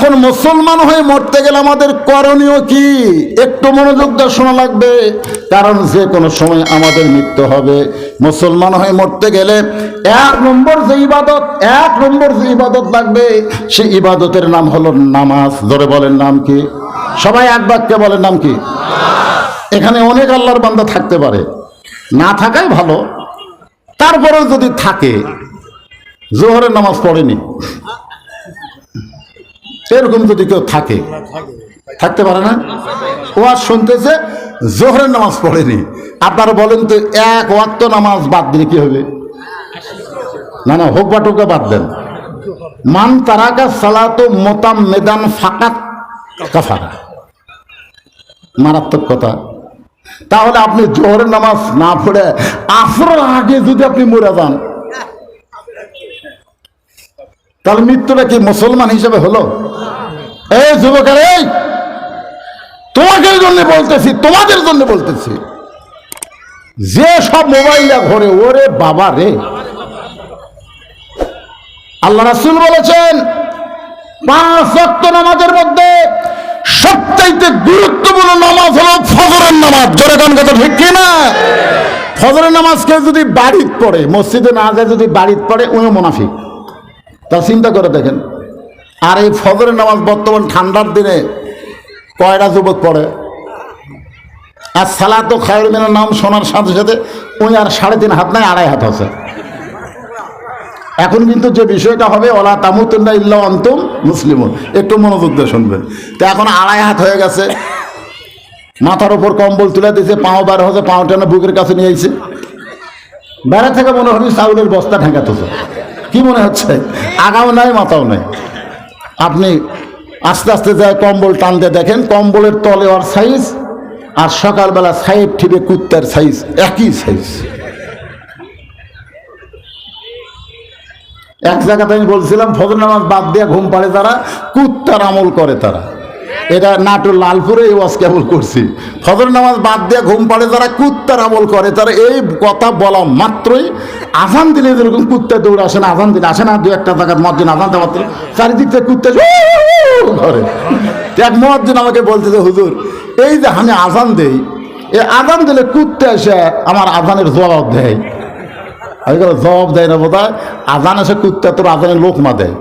এখন মুসলমান হয়ে মরতে গেলে আমাদের করণীয় কি? একটু মনোযোগ দিয়ে শোনা লাগবে, কারণ যে কোনো সময় আমাদের মৃত্যু হবে। মুসলমান হয়ে মরতে গেলে এক নম্বর যে ইবাদত, এক নম্বর যে ইবাদত লাগবে, সেই ইবাদতের নাম হলো নামাজ। ধরে বলেন নাম কি? সবাই এক বাক্যে বলেন নাম কি? এখানে অনেক আল্লাহর বান্দা থাকতে পারে। না থাকাই ভালো। তারপরেও যদি থাকে, জোহরের নামাজ পড়েনি। এরকম যদি কেউ থাকে, থাকতে পারে না? ও আর শুনতেছে, জোহরের নামাজ পড়েনি। আপনারা বলেন তো, এক ওয়াক্ত নামাজ বাদ দিলে কি হবে? না না, হোক বা টোকা বাদ দেন। মান তারাকা সালাত মোতাম মেদান ফাকাত কাফারা। মারাত্মক কথা। তাহলে আপনি জোহরের নামাজ না পড়ে আসরের আগে যদি আপনি মরে যান, তাহলে মৃত্যুটা কি মুসলমান হিসেবে হলো? এই যুবকের এই, তোমাদের জন্য বলতেছি, তোমাদের জন্য বলতেছি। যে সব মোবাইলটা ঘরে, ওরে বাবা রে। আল্লাহ রাসুল বলেছেন, পাঁচ ওয়াক্ত নামাজের মধ্যে সবচাইতে গুরুত্বপূর্ণ নামাজ হলো ফজরের নামাজ। জোরে কোন কথা ঠিক কি না? ফজরের নামাজকে যদি বাড়িতে পড়ে, মসজিদে না যায় যদি বাড়িতে পড়ে উনি মুনাফিক। তা চিন্তা করে দেখেন আর এই ফজরের নামাজ বর্তমান ঠান্ডার দিনে কয়টা যুবক পড়ে? আর সালা তো খায়ের মিনার নাম শোনার সাথে সাথে উনি আর সাড়ে তিন হাত নাই, আড়াই হাত আছে। এখন কিন্তু যে বিষয়টা হবে, ওলা তামুতুল্লাহ ইল্লা অন্তম মুসলিম একটু মনোযোগ দিয়ে শুনবেন। তো এখন আড়াই হাত হয়ে গেছে। মাথার ওপর কম্বল তুলে দিয়েছে, পাও বার হচ্ছে পাও টেনে বুকের কাছে নিয়ে আইছে। বেড়া থেকে মনে হচ্ছে চাউলের বস্তা ঠেকাতেছে কি মনে হচ্ছে? আগাও নাই, মাথাও নাই। আপনি আস্তে আস্তে যায় কম্বল টানতে দেখেন, কম্বলের তলে ওর সাইজ আর সকালবেলা সাইড ঠিবে কুত্তার সাইজ একই সাইজ এক জায়গাতে আমি বলছিলাম ফজর নামাজ বাদ দিয়ে ঘুম পাড়ে তারা কুত্তার আমল করে তারা। এটা নাটোর লালপুরে এই ওয়াজ কেবল করছি। ফজর নামাজ বাদ দিয়ে ঘুম পাড়ে যারা কুত্তার আমল করে, তারা এই কথা বলা মাত্রই আজান দিলে যেরকম কুত্তা দৌড়ে আসে না, আজান দিলে আসে না দু একটা জায়গার মসজিদ আজান দেওয়া মাত্র চারিদিক থেকে কুত্তা ঘরে এক মসজিদ আমাকে বলতেছে হুজুর, এই যে আমি আজান দেই, এই আজান দিলে কুত্তা এসে আমার আজানের জবাব দেয়। আমি জবাব দেয় না বোধ হয় আজান এসে কুত্তা তোর আজানের লোকমা দেয়।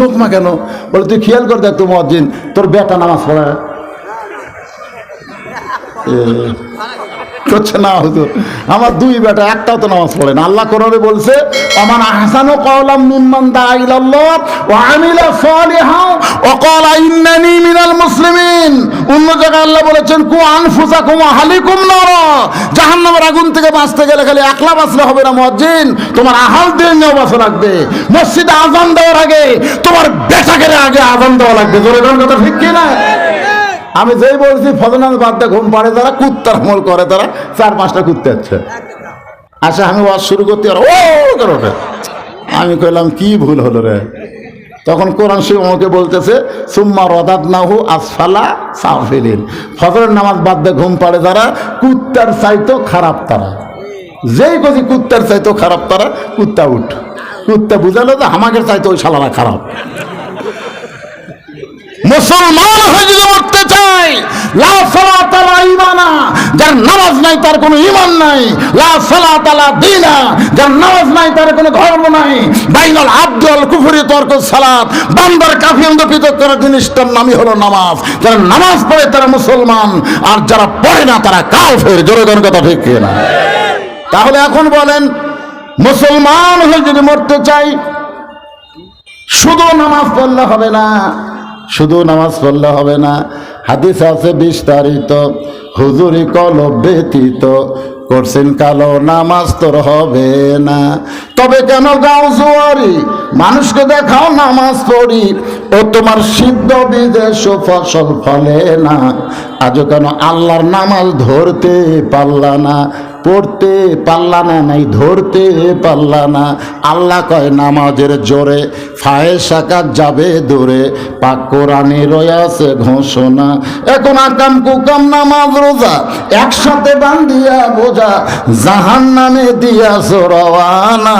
লোকমা কেন? বলে তুই খেয়াল কর দেখ তো মসজিদ তোর বেটা নামাজ পড়ায় করছে না, হুজুর। আমার দুই বেটা, একটাও তো নামাজ পড়ে না। আল্লাহ কোরআনে বলছে আমান আহসানু কওলাম মিম্মান দাআ ইলাল্লাহ আমিলা ইন্নানি মিনাল মুসলিমিন। অন্য জায়গায় আল্লাহ বলেছেন, কু জাহান্নামের আগুন থেকে বাঁচতে গেলে খালি একলা বাঁচলে হবে না, মুয়াজ্জিন। তোমার আহাল দিয়ে নিয়েও বাঁচা লাগবে। মসজিদে আজান দেওয়ার আগে তোমার বেটাকে আগে আজান দেওয়া লাগবে। জোরে কথা ঠিক কি না আমি যেই বলছি ফজনাথ বাদ দিয়ে ঘুম পাড়ে তারা কুত্তার আমল করে তারা, চার পাঁচটা কুত্তে আছে। আচ্ছা আমি ওয়াজ শুরু করতে আর ও করে ওঠে। আমি কইলাম, কি ভুল হলো রে? তখন কোরআন শিব আমাকে বলতেছে, সুম্মা রদাত নাহু আসফালা সাফিলিন। ফজরের নামাজ বাদ দিয়ে ঘুম পাড়ে তারা কুত্তার চাইতো খারাপ তারা। যেই কজি কুত্তার চাইতো খারাপ তারা, কুত্তা উঠ। কুত্তা বুঝালো যে আমাকে চাইতো ওই শালারা খারাপ। মুসলমান হয়ে যদি মরতে চাই লা সালাত আলা ঈমানা, যার নামাজ নাই তার কোনো ইমান নাই। লা সালাত আলা দীনা, যার নামাজ নাই তার কোনো ধর্ম নাই। বাইনাল আব্দুল কুফরি তর্ক সালাত, বান্দার কাফিরকে পৃথক করার জিনিসটার নামই হলো নামাজ। যারা নামাজ পড়ে তারা মুসলমান, আর যারা পড়ে না তারা কাফের। জোরে জোরে কথা ঠিক না তাহলে এখন বলেন, মুসলমান হয়ে যদি মরতে চাই শুধু নামাজ পড়লে হবে না। শুধু নামাজ পড়লে হবে না। হাদিস আছে বিস্তারিত। হুজুরি কলব ব্যতীত করছেন কালো নামাজ তোর হবে না। তবে কেন গাও জোয়ারি? মানুষকে দেখাও নামাজ পড়ি। ও তোমার সিদ্ধ বিদেশ ফসল ফলে না। আজও কেন আল্লাহর নামাজ ধরতে পারলা না? পড়তে পারলা না, নাই ধরতে পারলা না। আল্লাহ কয়, নামাজের জোরে ফায়ে সাকাত যাবে দূরে। পাক কোরআনে রয়াছে ঘোষণা। এখন আকাম কুকাম নামাজ রোজা, একসাথে বান্ধিয়া বোঝা জাহান নামে দিয়া রওয়ানা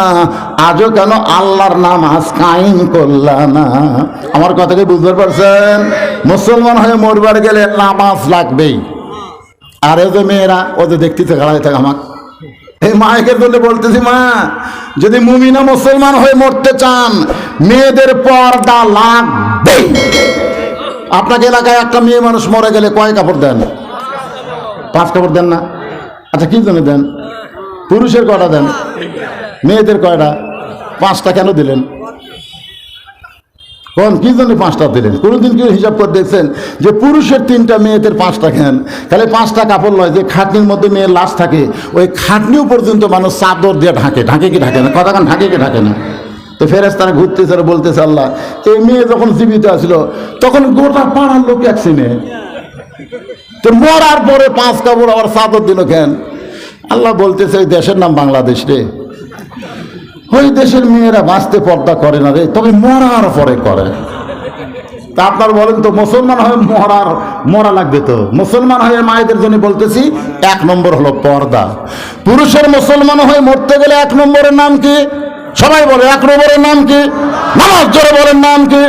আজও কেন আল্লাহর নামাজ কায়েম করলা না? আমার কথা কি বুঝতে পারছেন? মুসলমান হয়ে মরবার গেলে নামাজ লাগবেই। আর যে মেয়েরা ওদের দেখতেছে খাড়াই থাকে আমাকে। এই মায়ের জন্য বলতেছি, মা, যদি মুমিনা মুসলমান হয়ে মরতে চান, মেয়েদের পর্দা লাগবে। আপনাকে এলাকায় একটা মেয়ে মানুষ মরে গেলে কয় কাপড় দেন? পাঁচ কাপড় দেন না? আচ্ছা কি জন্য দেন? পুরুষের কয়টা দেন? মেয়েদের কয়টা? পাঁচটা কেন দিলেন? কোন, কি জন্য পাঁচটা দিলেন? কোনোদিন কেউ হিসাব করে দেখছেন যে পুরুষের তিনটা, মেয়েদের পাঁচটা খেন তাহলে পাঁচটা কাপড় নয় যে খাটনির মধ্যে মেয়ের লাশ থাকে, ওই খাটনিও পর্যন্ত মানুষ চাদর দিয়ে ঢাকে। ঢাকে কি ঢাকে না? কতক্ষণ ঢাকে কি ঢাকে না? তো ফেরেস তারা ঘুরতেছে আর বলতেছে, আল্লাহ, এই মেয়ে যখন জীবিত আসলো তখন গোটা পাড়ার লোক এক সিনে তো মরার পরে পাঁচ কাপড় আবার চাদর দিল কেন আল্লাহ বলতেছে ওই দেশের নাম বাংলাদেশ রে। ওই দেশের মেয়েরা বাঁচতে পর্দা করে না রে, তবে মরার পরে করে। তা আপনার বলেন তো, মুসলমান হয়ে মরার, মরা লাগবে তো। মুসলমান হয়ে মায়েদের জন্য বলতেছি, এক নম্বর হলো পর্দা। পুরুষের মুসলমান হয়ে মরতে গেলে এক নম্বরের নাম কি? সবাই বলে, এক নম্বরের নাম কি? নামাজ জোরে বলেন, নাম কি?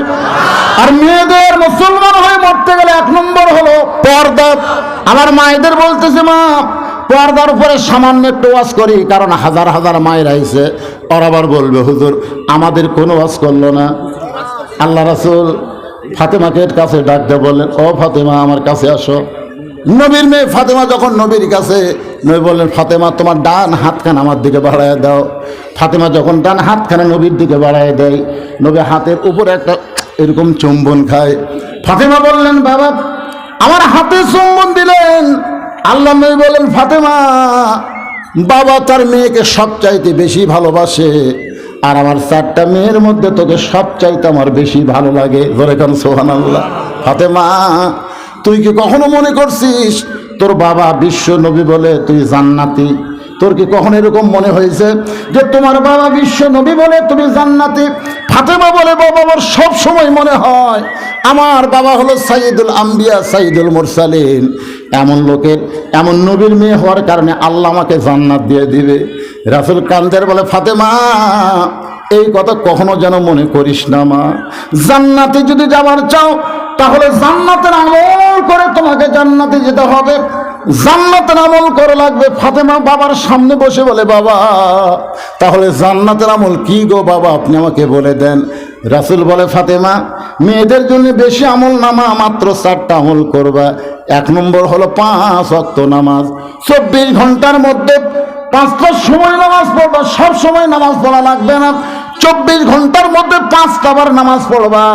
আর মেয়েদের মুসলমান হয়ে মরতে গেলে এক নম্বর হলো পর্দা। আমার মায়েদের বলতেছে, মা পর্দার উপরে সামান্য একটু ওয়াজ করি, কারণ হাজার হাজার মায়ের আইছে। আবার বলবে, হুজুর, আমাদের কোনো ওয়াজ করল না। আল্লাহ রাসুল ফাতেমাকে কাছে ডাক দিয়ে বললেন, ও ফাতেমা, আমার কাছে আসো। নবীর মেয়ে ফাতেমা যখন নবীর কাছে, নবী বললেন, ফাতেমা, তোমার ডান হাতখান আমার দিকে বাড়ায় দাও। ফাতেমা যখন ডান হাতখানা নবীর দিকে বাড়ায় দেয়, নবী হাতের উপরে একটা এরকম চুম্বন খায়। ফাতেমা বললেন, বাবা, আমার হাতে চুম্বন দিলেন। আল্লাহ নবী বলেন, ফাতেমা, বাবা তার মেয়েকে সবচাইতে বেশি ভালোবাসে, আর আমার চারটা মেয়ের মধ্যে তোকে সবচাইতে আমার বেশি ভালো লাগে। ধরে কান সোহান আল্লাহ ফাতেমা, তুই কি কখনো মনে করছিস, তোর বাবা বিশ্ব নবী বলে তুই জান্নাতি? তোর কি কখন এরকম মনে হয়েছে যে তোমার বাবা বিশ্ব নবী বলে তুমি জান্নাতি? ফাতেমা বলে, বাবা, আমার সব সময় মনে হয় আমার বাবা হলো সাইদুল আম্বিয়া সাইদুল মুরসালিন। এমন লোকের, এমন নবীর মেয়ে হওয়ার কারণে আল্লাহ আমাকে জান্নাত দিয়ে দিবে। রাসুল কান্দের বলে, ফাতেমা, এই কথা কখনো যেন মনে করিস না মা। জান্নাতে যদি যাবার চাও, তাহলে জান্নাতের আমল করে তোমাকে জান্নাতে যেতে হবে। জান্নাতের আমল করে লাগবে ফাতেমা বাবার সামনে বসে বলে, বাবা, তাহলে জান্নাতের আমল কি গো বাবা? আপনি আমাকে বলে দেন। রাসুল বলে, ফাতেমা, মেয়েদের জন্য বেশি আমল নামা মাত্র চারটা আমল করবা। এক নম্বর হলো পাঁচ অক্ত নামাজ। চব্বিশ ঘণ্টার মধ্যে পাঁচটার সময় নামাজ পড়বা, সব সময় নামাজ পড়া লাগবে না। চব্বিশ ঘণ্টার মধ্যে পাঁচটা বার নামাজ পড়বা।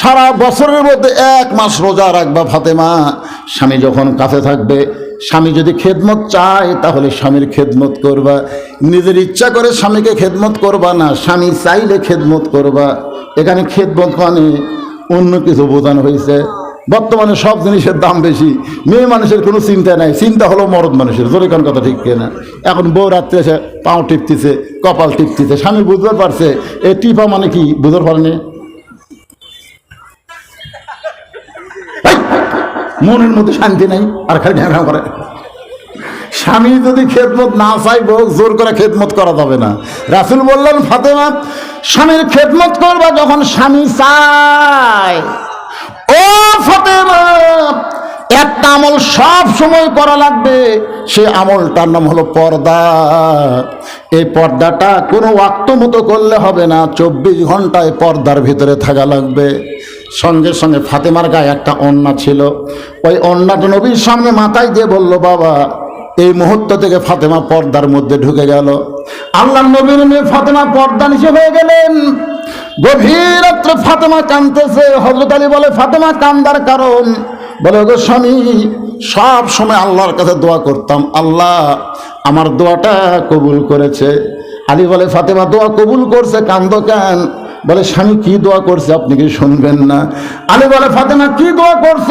সারা বছরের মধ্যে এক মাস রোজা রাখবা, ফাতেমা। স্বামী যখন কাছে থাকবে স্বামী যদি খেদমত চায়, তাহলে স্বামীর খেদমত করবা। নিজের ইচ্ছা করে স্বামীকে খেদমত করবা না, স্বামী চাইলে খেদমত করবা। এখানে খেদমত মানে অন্য কিছু বোঝানো হয়েছে। বর্তমানে সব জিনিসের দাম বেশি। মেয়ে মানুষের কোনো চিন্তা নাই। চিন্তা হলো মরদ মানুষের। জোরে কোন কথা ঠিক কিনা? এখন বউ রাত্রে এসে পাও টিপতেছে, কপাল টিপতেছে। স্বামী বুঝতে পারছে। এই টিপা মানে কি? বুঝতে পারেনি? মনের মধ্যে শান্তি নাই, আর খালি ঘ্যাঁ করে। স্বামী যদি খেদমত না চাই বউ জোর করে খেদমত করা যাবে না। রাসুল বললেন, ফাতেমা, স্বামীর খেদমত করবা যখন স্বামী চায়। ও ফাতেমা, একটা আমল সব সময় করা লাগবে। সে আমলটার নাম হলো পর্দা। এই পর্দাটা কোনো ওয়াক্ত মতো করলে হবে না, চব্বিশ ঘন্টায় পর্দার ভিতরে থাকা লাগবে। সঙ্গে সঙ্গে ফাতেমার গায়ে একটা অন্না ছিল। ওই অন্নাটা নবীর সামনে মাথায় দিয়ে বলল, বাবা, এই মুহূর্ত থেকে ফাতেমা পর্দার মধ্যে ঢুকে গেল। আল্লাহ নবীর মেয়ে ফাতেমা পর্দা নিচে হয়ে গেলেন। গভীর ফাতেমা কাঁদতেছে। হজরত আলী বলে, ফাতেমা, কান্দার কারণ। বলে, ওগো স্বামী, সব সময় আল্লাহর কাছে দোয়া করতাম। আল্লাহ আমার দোয়াটা কবুল করেছে। আলী বলে, ফাতেমা, দোয়া কবুল করছে, কান্দ কেন? বলে, স্বামী, কি দোয়া করছে? আপনি কি শুনবেন না? আলী বলে, ফাতেমা, কি দোয়া করছ?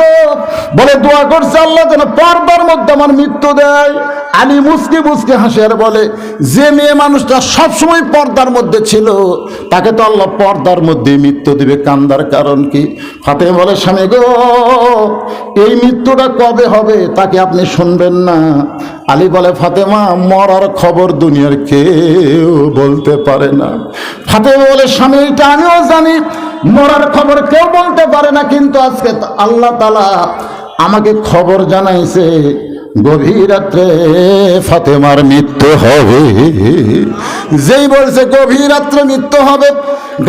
বলে দোয়া করছে আল্লাহ যেন পর্দার মধ্যে আমার মৃত্যু দেয়। আলী মুসকে মুসকে হাসে আর বলে, যে মেয়ে মানুষটা সবসময় পর্দার মধ্যে ছিল, তাকে তো আল্লাহ পর্দার মধ্যে মৃত্যু দিবে। কান্দার কারণ কি? ফাতে বলে, স্বামী গো, এই মৃত্যুটা কবে হবে তাকে আপনি শুনবেন না। আলী বলে, ফাতেমা, মরার খবর দুনিয়ার কেউ বলতে পারে না। ফাতেমা বলে, স্বামী, এটা আমিও জানি, মরার খবর কেউ বলতে পারে না, কিন্তু আজকে আল্লাহ তালা আমাকে খবর জানাইছে, গভীর রাত্রে ফাতেমার মৃত্যু হবে। যেই বলছে, গভীর রাত্রে মৃত্যু হবে।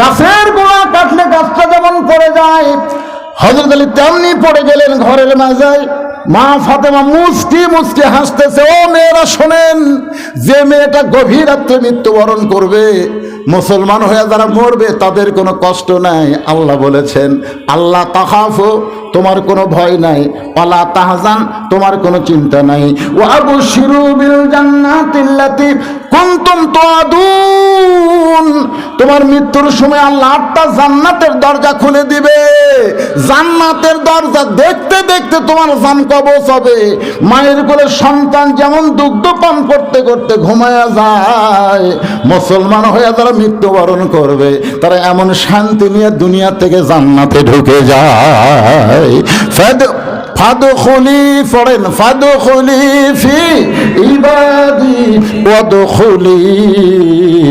গাছের গোড়া কাটলে গাছটা যেমন পড়ে যায় হজরত আলী তেমনি পড়ে গেলেন ঘরের মাঝায়। মা ফাতেমা মুসকি মুসকি হাসতেছে, ও মেয়েরা, শোনেন, যে মেয়েটা গভীর রাত্রে মৃত্যুবরণ করবে মুসলমান হয়ে যারা মরবে, তাদের কোনো কষ্ট নাই। আল্লাহ বলেছেন আল্লাহ তাহাফো তোমার কোনো ভয় নাই। পালা তাহজান, তোমার কোনো চিন্তা নাই। ও আবু শিরুবিল জান্নাতিল্লাতি কুনতুম তুআদুন। তোমার মৃত্যুর সময় আল্লাহ আটটা জান্নাতের দরজা খুলে দিবে। জান্নাতের দরজা দেখতে দেখতে তোমার জান কবচ হবে। মায়ের কোলে সন্তান যেমন দুগ্ধ পান করতে করতে ঘুমায়া যায়, মুসলমান হয়ে যারা মৃত্যুবরণ করবে, তারা এমন শান্তি নিয়ে দুনিয়া থেকে জান্নাতে ঢুকে যায়।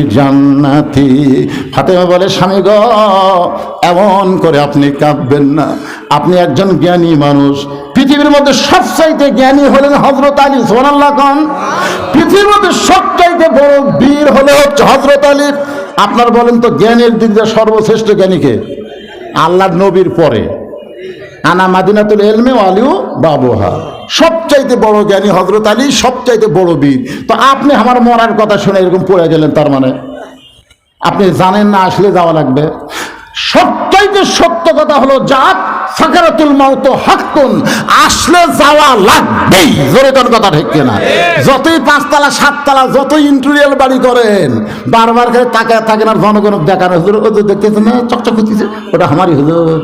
জান্নাতি। ফাতেমা বলে, স্বামী গ, এমন করে আপনি কাঁদবেন না। আপনি একজন জ্ঞানী মানুষ পৃথিবীর মধ্যে সবচাইতে জ্ঞানী হলেন হজরত আলী সোনাল্লাহ খান পৃথিবীর মধ্যে সবচাইতে বড় বীর হলে হচ্ছে হজরত আলী। আপনার বলেন তো, জ্ঞানের দিক দিয়ে সর্বশ্রেষ্ঠ জ্ঞানীকে আল্লাহ নবীর পরে। আনা মাদিনাতুল এলমে আলিও বাবুহা। সবচাইতে বড় জ্ঞানী হজরত আলী, সবচাইতে বড় বীর। তো আপনি আমার মরার কথা শুনে এরকম পড়ে গেলেন, তার মানে? আপনি জানেন না, আসলে যাওয়া লাগবে। সবচাইতে সত্য কথা হলো জাত, সাকারাতুল মাউত হাক্কুন, আসলে যাওয়া লাগবেই। জোরে কোন কথা ঠিক কিনা? যতই পাঁচতলা, সাততলা, যতই ইন্টেরিয়াল বাড়ি করেন, বারবার করে তাকায় থাকেন আর জনগণ দেখানো হুজুর হুজুর দেখতেছেন না, চকচক করতেছে ওটা আমারই হুজুর।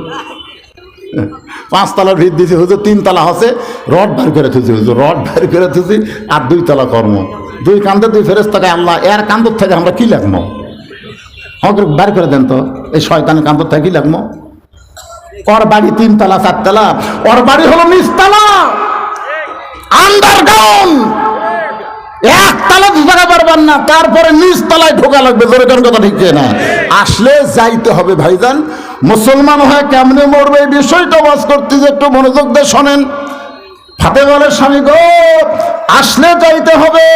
পাঁচতলার ভিত দিছি, হুজুর, তিনতলা হসে রড বের করে থুছি হুজুর, রড বের করে থুছি আর দুই তলা কর্ম। দুই কান্দে দুই ফেরেস থাকে আল্লাহ, এর কান্দর থেকে আমরা কি লাগবো? আমাকে বের করে দেন তো। এই শয়তানের কান্দর থেকে কি লাগবো। ওর বাড়ি তিনতলা চারতলা ওর বাড়ি হলো নিচতলা আন্ডারগ্রাউন্ড একতলা ঢোকা পারবেন না, তারপরে নিচ তলায় ঢোকা লাগবে। জোরে কোন কথা ঠিক না আসলে যাইতে হবে ভাইজান। মুসলমান হয়ে কেমনে মরবে এই বিষয়টা বাস করতে যে একটু মনোযোগ দিয়ে শোনেন। ফাতে বলে, স্বামী গো, আসলে যাইতে হবে।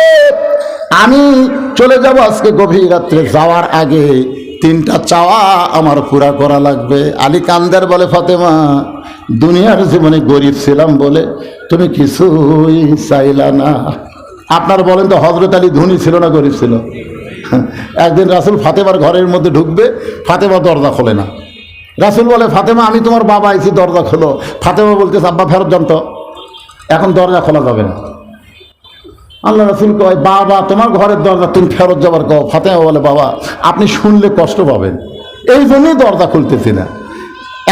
আমি চলে যাব আজকে গভীর রাত্রে। যাওয়ার আগে তিনটা চাওয়া আমার পুরা করা লাগবে। আলী কান্দার বলে, ফাতেমা, দুনিয়ার জীবনে গরিব ছিলাম বলে তুমি কিছুই চাইলা না। আপনার বলেন তো হজরত আলী ধনী ছিল না গরিব ছিল? একদিন রাসুল ফাতেমার ঘরের মধ্যে ঢুকবে, ফাতেমা দরজা খোলে না। রাসুল বলে, ফাতেমা, আমি তোমার বাবা আইছি, দরজা খোলো। ফাতেমা বলতে আব্বা, ফেরত যান তো। এখন দরজা খোলা যাবে না। আল্লাহ রাসুল কয়, বাবা, তোমার ঘরের দরজা তুমি ফেরত যাবার কো ফাতেমা বলে, বাবা, আপনি শুনলে কষ্ট পাবেন। এই জন্যই দরজা খুলতেছি না।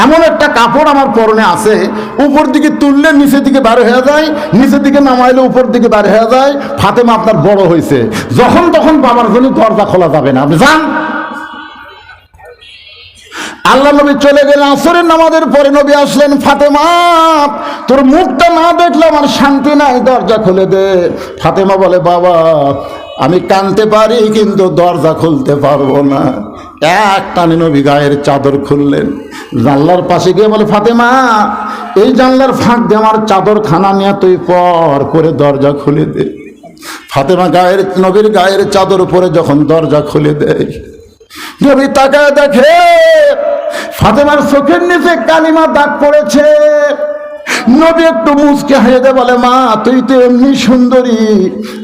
এমন একটা কাপড় আমার পরনে আছে, উপর দিকে তুললে নিচের দিকে বার হয়ে যায়, নিচের দিকে নামাইলে উপর দিকে বার হয়ে যায়। ফাতেমা আপনার বড় হয়েছে যখন তখন বাবার জন্য দরজা খোলা যাবে না। আপনি যান। আল্লাহ নবী চলে গেলেন আসরের নামাজের পরে নবী আসলেন, ফাতেমা, তোর মুখটা না দেখলে আমার শান্তি নাই, দরজা খুলে দে। ফাতেমা বলে, বাবা, আমি কানতে পারি কিন্তু দরজা খুলতে পারব না। এক টানে নবী গায়ের চাদর খুললেন। জানলার পাশে গিয়ে বলে, ফাতেমা, এই জানলার ফাঁক দিয়ে আমার চাদর খানা নিয়ে তুই পর করে দরজা খুলে দে। ফাতেমা গায়ের, নবীর গায়ের চাদর উপরে যখন দরজা খুলে দেয় নবী তাকায় দেখে ফাতেমার চোখের নিচে কালিমা দাগ পড়েছে, নবী একটু মুচকে হেঁদে বলে, মা, তুই তো এমনি সুন্দরী,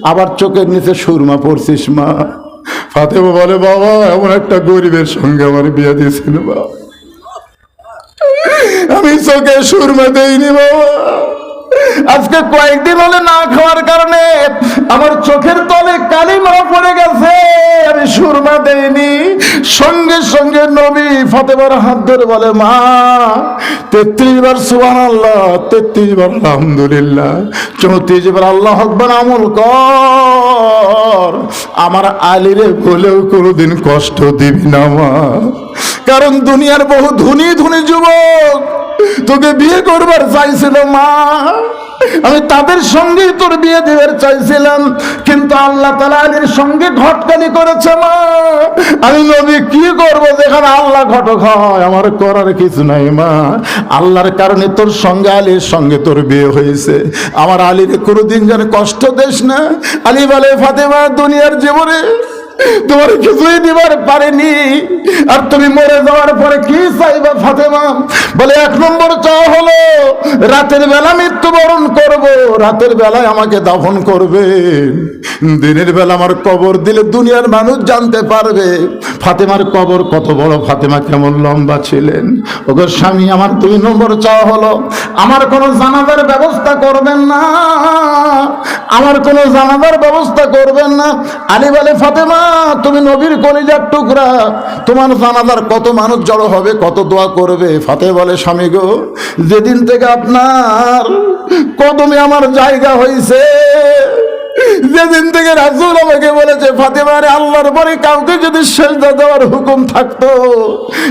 আবার চোখের নিচে সুরমা পড়ছিস মা। ফাতেমা বলে, বাবা, এমন একটা গরিবের সঙ্গে আমার বিয়ে দিয়েছিল বাবা আমি চোখে সুরমা দেইনি, বাবা। আজকে কয়েকদিন হলে না খাওয়ার কারণে আমার চোখের তলে কালিমা পড়ে গেছে। আমি সুরমা দেইনি। সঙ্গে সঙ্গে নবী ফতেবার হাত ধরে বলে, মা, তেত্রিশ বার সুবান আল্লাহ তেত্রিশ বার আলহামদুলিল্লাহ, চৌত্রিশ বার আল্লাহ হকবার আমল কর। আমার আলিরে বলেও কোনোদিন কষ্ট দিবি না, মা। কারণ দুনিয়ার বহু ধনী ধনী যুবক তোকে বিয়ে করবার চাইছিল, মা। আমি তাদের সঙ্গেই তোর বিয়ে দেবার চাইছিলাম, কিন্তু আল্লাহ তালা আলীর সঙ্গে ঘটকানি করেছে মা। আমি নবী কি করব যেখানে আল্লাহ ঘটক হয়, আমার করার কিছু নাই মা। আল্লাহর কারণে তোর সঙ্গে আলীর সঙ্গে তোর বিয়ে হয়েছে। আমার আলীর কোনোদিন যেন কষ্ট দেশ না। আলী বলে, ফাতেমা, দুনিয়ার জীবনে তোমার কিছুই দিবার পারেনি। আর তুমি মরে যাওয়ার পরে কি চাইবা ফাতেমা? বলে, এক নম্বর চাওয়া হলো রাতের বেলা মৃত্যুবরণ করব, রাতের বেলায় আমাকে দাফন করবে। দিনের বেলা আমার কবর দিলে দুনিয়ার মানুষ জানতে পারবে, ফাতেমার কবর কত বড়, ফাতেমা কেমন লম্বা ছিলেন। ওগো স্বামী, আমার দুই নম্বর চাওয়া হলো, আমার কোনো জানাজার ব্যবস্থা করবেন না, আমার কোনো জানাজার ব্যবস্থা করবেন না। আলী বলে, ফাতেমা, তুমি নবীর কলিজার টুকরা, তোমার জানাজার কত মানুষ জড়ো হবে, কত দোয়া করবে? ফাতে বলে, স্বামী গো, যেদিন থেকে আপনার কদমে আমার জায়গা হয়েছে যেদিন থেকে রাজুল আমাকে বলেছে ফাতেমারে আল্লাহর পরে কাউকে যদি সেজদা দেওয়ার হুকুম থাকতো,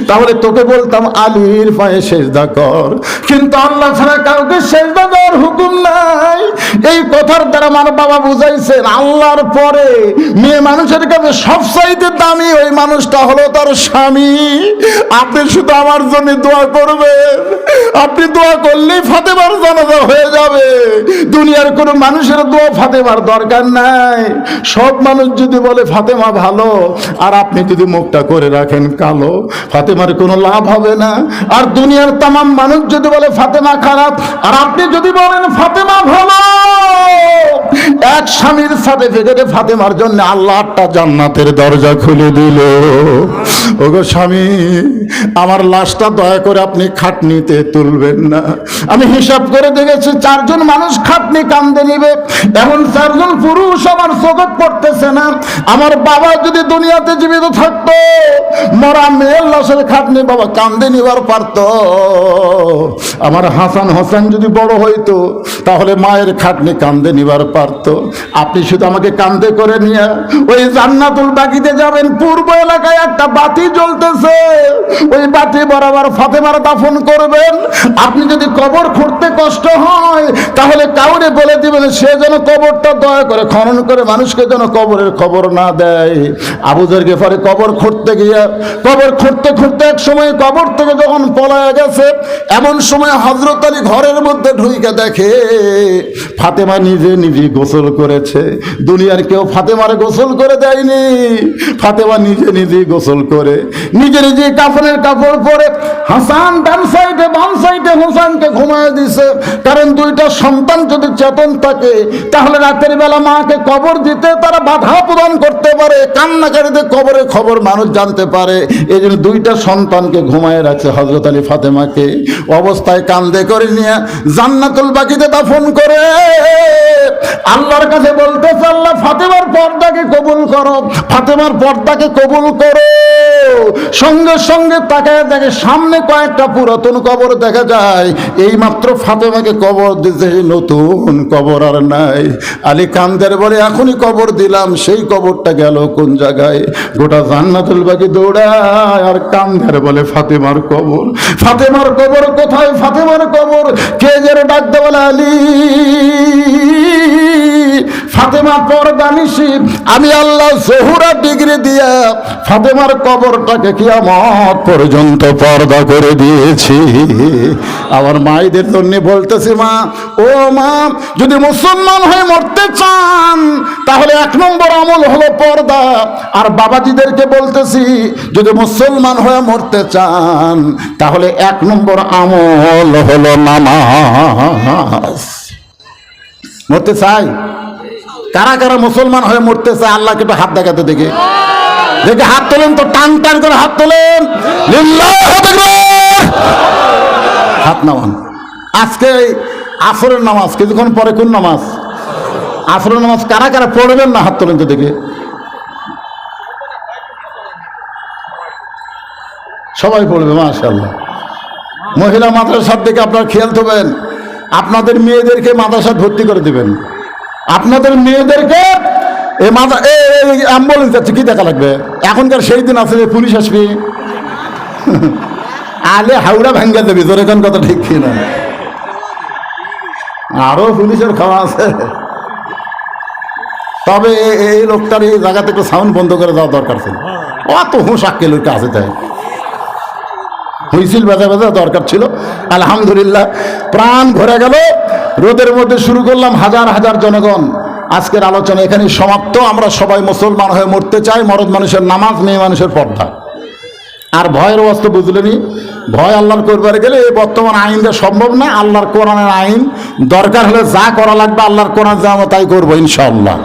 তাহলে তোকে বলতাম, আলীর পায়ে সেজদা কর। কিন্তু আল্লাহ ছাড়া কাউকে সেজদা দেওয়ার হুকুম নাই। এই কথার দ্বারা আমার বাবা বুঝাইছেন, আল্লাহর পরে মেয়ে মানুষের কাছে সবচাইতে দামি ওই মানুষটা হলো তার স্বামী। আপনি শুধু আমার জন্য দোয়া করবেন। আপনি দোয়া করলেই ফাতেমার জানাজা হয়ে যাবে। দুনিয়ার কোনো মানুষের দোয়া ফাতেমার দরকার নাই। সব মানুষ যদি বলে, ফাতেমা ভালো। আর আপনি যদি মুখটা করে রাখেন কালো, ফাতেমার কোনো লাভ হবে না। আর দুনিয়ার তামাম মানুষ যদি বলে, ফাতেমা খারাপ। আর আপনি যদি বলেন ফাতেমা ভালো এক স্বামীর সার্টিফিকেটে ফাতেমার জন্য আল্লাহ আটটা জান্নাতের দরজা খুলে দিল। ওগো স্বামী, আমার লাশটা দয়া করে আপনি খাটনিতে তুলবেন না। আমি হিসাব করে দেখেছি, চারজন মানুষ খাটনি কান্দে নিবে। এমন চারজন পুরুষ আমার চোখত পড়তেছে না। আমার বাবা যদি দুনিয়াতে জীবিত থাকতো, মরা মেয়ের লাশের খাটনি বাবা কান্দে নিবার পারতো। আমার হাসান হাসান যদি বড় হইতো, তাহলে মায়ের খাটনি কান্দে নিবার পারতো। আপনি শুধু আমাকে কান্দে করে নিয়ে ওই জান্নাতুল বাকিতে যাবেন, পূর্ব এলাকায় একটা বাতি জ্বলতেছে। ওই বাতি বরাবর ফাতেমার দাফন করবেন। আপনি যদি কবর খুঁড়তে কষ্ট হয়, তাহলে কাউরে বলে দিবেন, সে যেন কবরটা দয়া করে খনন করে মানুষকে যেন কবরের খবর না দেয়। আবুদের গেফারে কবর খুঁড়তে গিয়ে, কবর খুঁড়তে খুঁড়তে এক সময় কবর থেকে যখন পলায় গেছে, এমন সময় হজরত আলী ঘরের মধ্যে ঢুইকে দেখে, ফাতেমা নিজে নিজে গোসল করেছে। দুনিয়ার কেউ ফাতেমারে গোসল করে দেয়নি। ফাতেমা নিজে নিজে গোসল করে, নিজে নিজে কাপড়ের কাপড় পরে হাসান ডান সাইডে, বাম সাইডে হোসানকে ঘুমায় দিছে। কারণ দুইটা সন্তান যদি চেতন থাকে, তাহলে রাতের বেলা মাকে কবর দিতে তারা বাধা প্রদান করতে পারে। কবরে খবর মানুষ জানতে পারে। এই জন্য দুইটা সন্তানকে ঘুমায় রাখছে হজরত আলী ফাতেমাকে। অবস্থায় কান্দে করে নিয়ে জান্নাতুল বাকিতে দাফন করে, আল্লাহর কাছে বলতেছে আল্লাহ ফাতেমার পর্দাকে কবুল করো, ফাতেমার পর্দাকে কবুল করো। সঙ্গে সঙ্গে তাকায় দেখে সামনে কয়েকটা পুরাতন কবর দেখা যায়। এই মাত্র ফাতেমাকে কবর দিতে নতুন কবর আর নাই। আলী কান্দের বলে, এখনই কবর দিলাম, সেই কবরটা গেল কোন জায়গায়? গোটা জান্নাতুল বাকি দৌড়ায়। আর কান্দের বলে, ফাতেমার কবর ফাতেমার কবর কোথায়? ফাতেমার কবর, কে যেন ডাকতে বলে, আলী? ফাতেমা পর্দা নিশি আমি আল্লাহ জহুরা ডিগ্রি দিয়া ফাতেমার কবরটাকে কি কিয়ামত পর্যন্ত পর্দা করে দিয়েছি। আমার মায়েদের জন্য বলতেছি মা, ও মা, যদি মুসলমান হয়ে মরতে চান, তাহলে এক নম্বর আমল হলো পর্দা। আর বাবাজিদেরকে বলতেছি, যদি মুসলমান হয়ে মরতে চান, তাহলে এক নম্বর আমল হলো নামাজ। মরতে চাই? কারা কারা মুসলমান হয়ে মরতেছে, আল্লাহকে একটু হাত দেখাতে দেখে। দেখে, হাত তোলেন তো, টান টান করে হাত তোলেন। হাত নামান। আজকে আসরের নামাজ, কিছুক্ষণ পরে কোন নামাজ? আসরের নামাজ কারা কারা পড়বেন না, হাত তোলেন তো দেখে। সবাই পড়বে মাশাল্লাহ মহিলা মাদ্রাসার দিকে আপনারা খেয়াল থবেন আপনাদের মেয়েদেরকে মাদ্রাসা ভর্তি করে দেবেন। আপনাদের মেয়েদেরকে এ মাথা এ অ্যাম্বুলেন্স আছে কি দেখা লাগবে? এখনকার সেই দিন আছে যে পুলিশ আসবে। আলে হাওড়া ভাঙ্গা দেবে, তোর এখন কথা ঠিক কি না? আরও পুলিশের খাওয়া আছে। তবে এই লোকটার এই জায়গাতে একটু সাউন্ড বন্ধ করে দেওয়া দরকার ছিল। অত হুঁশ আক্কেল লোকটা আছে তাই হুইসিল বাজা বাজা দরকার ছিল। আলহামদুলিল্লাহ, প্রাণ ভরে গেল। রোদের মধ্যে শুরু করলাম হাজার হাজার জনগণ। আজকের আলোচনা এখানে সমাপ্ত। আমরা সবাই মুসলমান হয়ে মরতে চাই, মরদ মানুষের নামাজ, মেয়ে মানুষের পর্দা। আর ভয়ের অবস্থা বুঝলেনি? ভয় আল্লাহর করবার গেলে এই বর্তমান আইনটা সম্ভব না, আল্লাহর কোরআনের আইন দরকার হলে যা করা লাগবে, আল্লাহর কোরআন যা তাই করব ইনশাআল্লাহ।